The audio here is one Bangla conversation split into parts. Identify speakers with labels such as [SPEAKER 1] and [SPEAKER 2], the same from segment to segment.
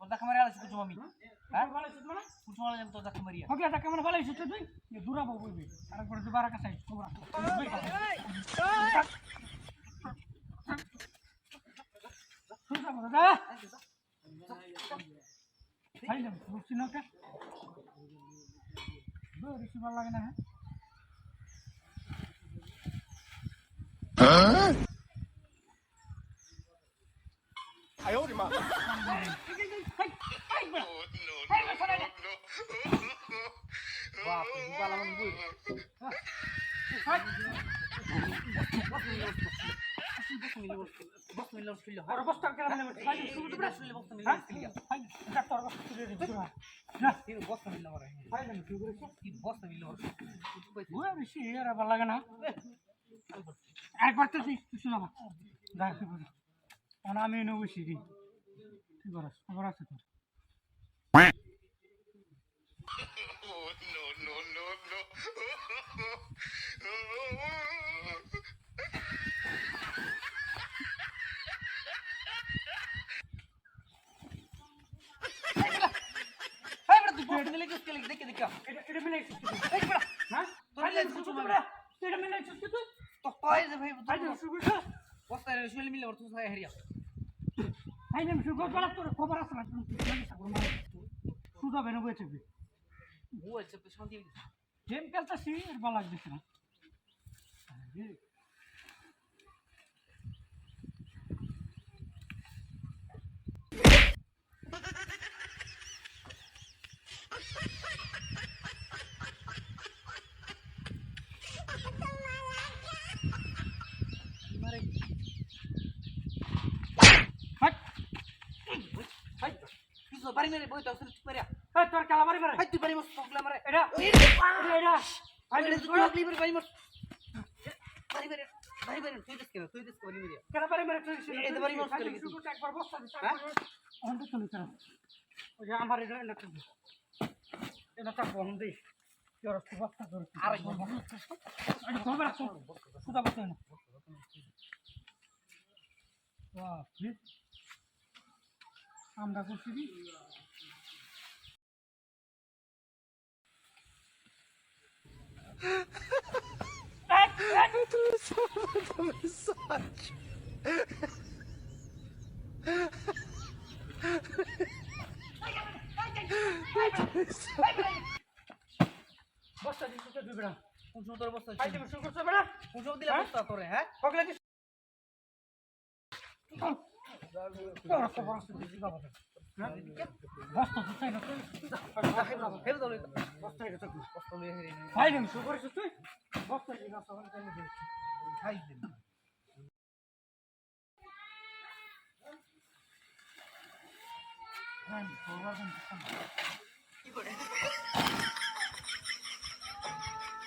[SPEAKER 1] তোর দেখা মারি আলাইছিস কুচু আমি হ্যাঁ কুচু
[SPEAKER 2] কেন মানে ভাই শুরু তো
[SPEAKER 1] বস মিলে বস মিলে
[SPEAKER 2] হ্যাঁ ভাই এটা তোর বস্তা তুলে দে না না
[SPEAKER 1] বস মিলে মারা
[SPEAKER 2] ভাই না শুরু করেছ
[SPEAKER 1] বস মিলে মারা কুচু পাইছি
[SPEAKER 2] ওই বেশি ভালো লাগে না একবার আমি এনে বসি রে কি করাস খবর আছে তোর। খবর আছে না? তুই জানিস না কোনো সুদা বেনো বইছে
[SPEAKER 1] তো শান্তি
[SPEAKER 2] গেম খেলতেছি আর ভালো লাগতেছে না আরে,
[SPEAKER 1] মারে
[SPEAKER 2] হাট
[SPEAKER 1] হাই কিছু পারি তো
[SPEAKER 2] তোর কালামারি মারে
[SPEAKER 1] হাই তুই পারি মস পগলা মারে
[SPEAKER 2] এটা এটা।
[SPEAKER 1] ভাই
[SPEAKER 2] ভাই
[SPEAKER 1] তুই পগলি মেরে পারি মস পারি মেরে পারি মেরে তুই দেখ কেন? তুই দেখ পারি মেরে
[SPEAKER 2] কালামারি মারে তুই
[SPEAKER 1] এই তো বাড়ি নষ্ট করে গেছি।
[SPEAKER 2] একবার বস্তা
[SPEAKER 1] হ্যাঁ?
[SPEAKER 2] অন্ত চলে কেন ওই যে আমার এটা এটা করবি। এটা চাপ বন্ধ দিস তোর বস্তা তোর
[SPEAKER 1] আর
[SPEAKER 2] খবর আছে সুদা বস্তা না বাহ আমরা করছি কি বস্তা দিস তুই দুই বেড়া
[SPEAKER 1] কোন তোর বস্তা
[SPEAKER 2] খাই দেবে শুরু করছে বেড়া
[SPEAKER 1] কোন দিলা বস্তা তোরে হ্যাঁ?
[SPEAKER 2] পগলা দিস তোর খবর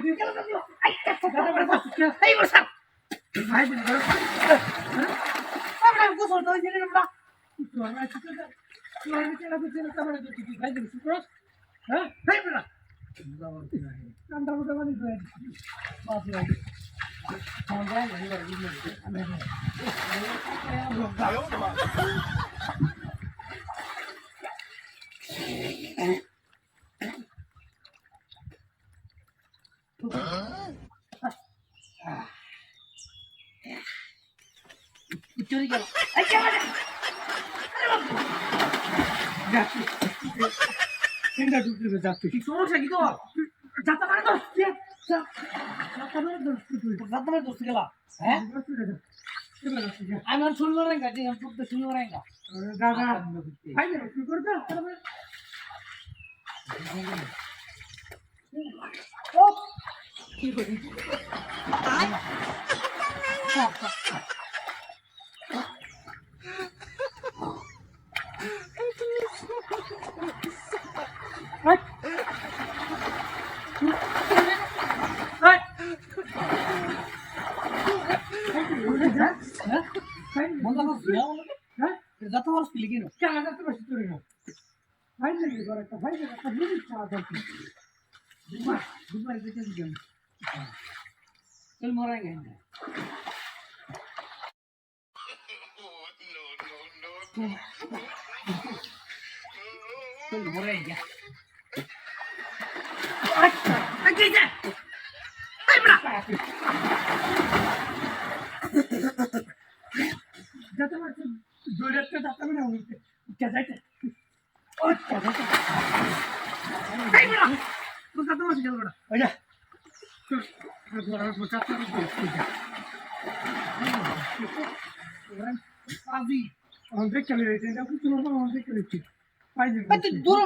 [SPEAKER 2] দিস বাবা
[SPEAKER 1] চুরি গেল সমস্যা কি তো
[SPEAKER 2] যাতা মানে দোষ কে যা যাতা মানে দোষ তুই
[SPEAKER 1] তোর দাদা গেলা হ্যাঁ আমি আর না গাড়ি আমি তো শুনব না
[SPEAKER 2] দাদা ভাই কি করবে ও
[SPEAKER 1] যত বড় স্কিল কিনো
[SPEAKER 2] কেন যাতে বসে চলে না ভাই না করে একটা না একটা ছাড়া দরকার
[SPEAKER 1] দুবার দুবার যেতে দিলাম
[SPEAKER 2] മുറങ്ങ മുറങ്ങ ദൂരത്തെ തത്തമ്മനെ ഉച്ചതായിട്ട് ഒറ്റ
[SPEAKER 1] আজি
[SPEAKER 2] আমাদের চলে গেছে এটা কিছু না আমাদের চলে গেছে পাই
[SPEAKER 1] এই তুই দূর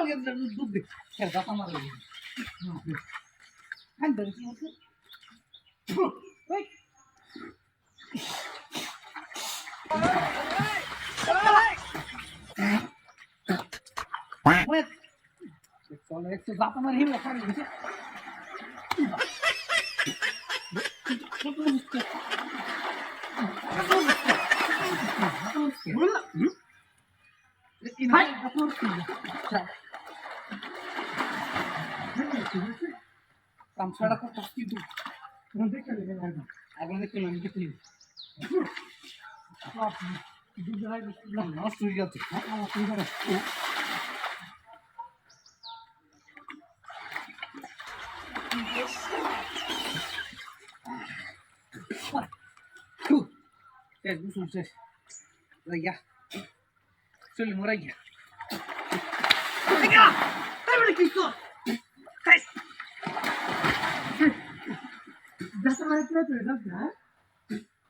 [SPEAKER 1] দুধ দে খেল দাতা মার হ্যাঁ ধরে কি হচ্ছে ওই ওই চলে একটু দাতা মার হিমে খালি গেছে
[SPEAKER 2] বললাম
[SPEAKER 1] ভাই কামছাড়া কত কিন্তু
[SPEAKER 2] আমাদের চলে গেছে
[SPEAKER 1] আগে দেখতে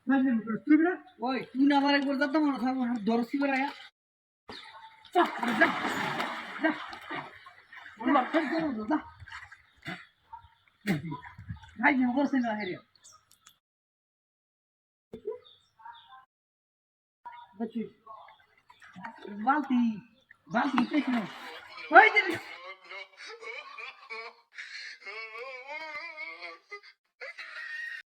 [SPEAKER 2] মানে তুই বড়া
[SPEAKER 1] ওই তুই না আমার একবার দাদা মনে থাকব দরসি বেড়ায়া দাদা ভাই করছি না হেরিয়া বালতি বালতি পেছনে.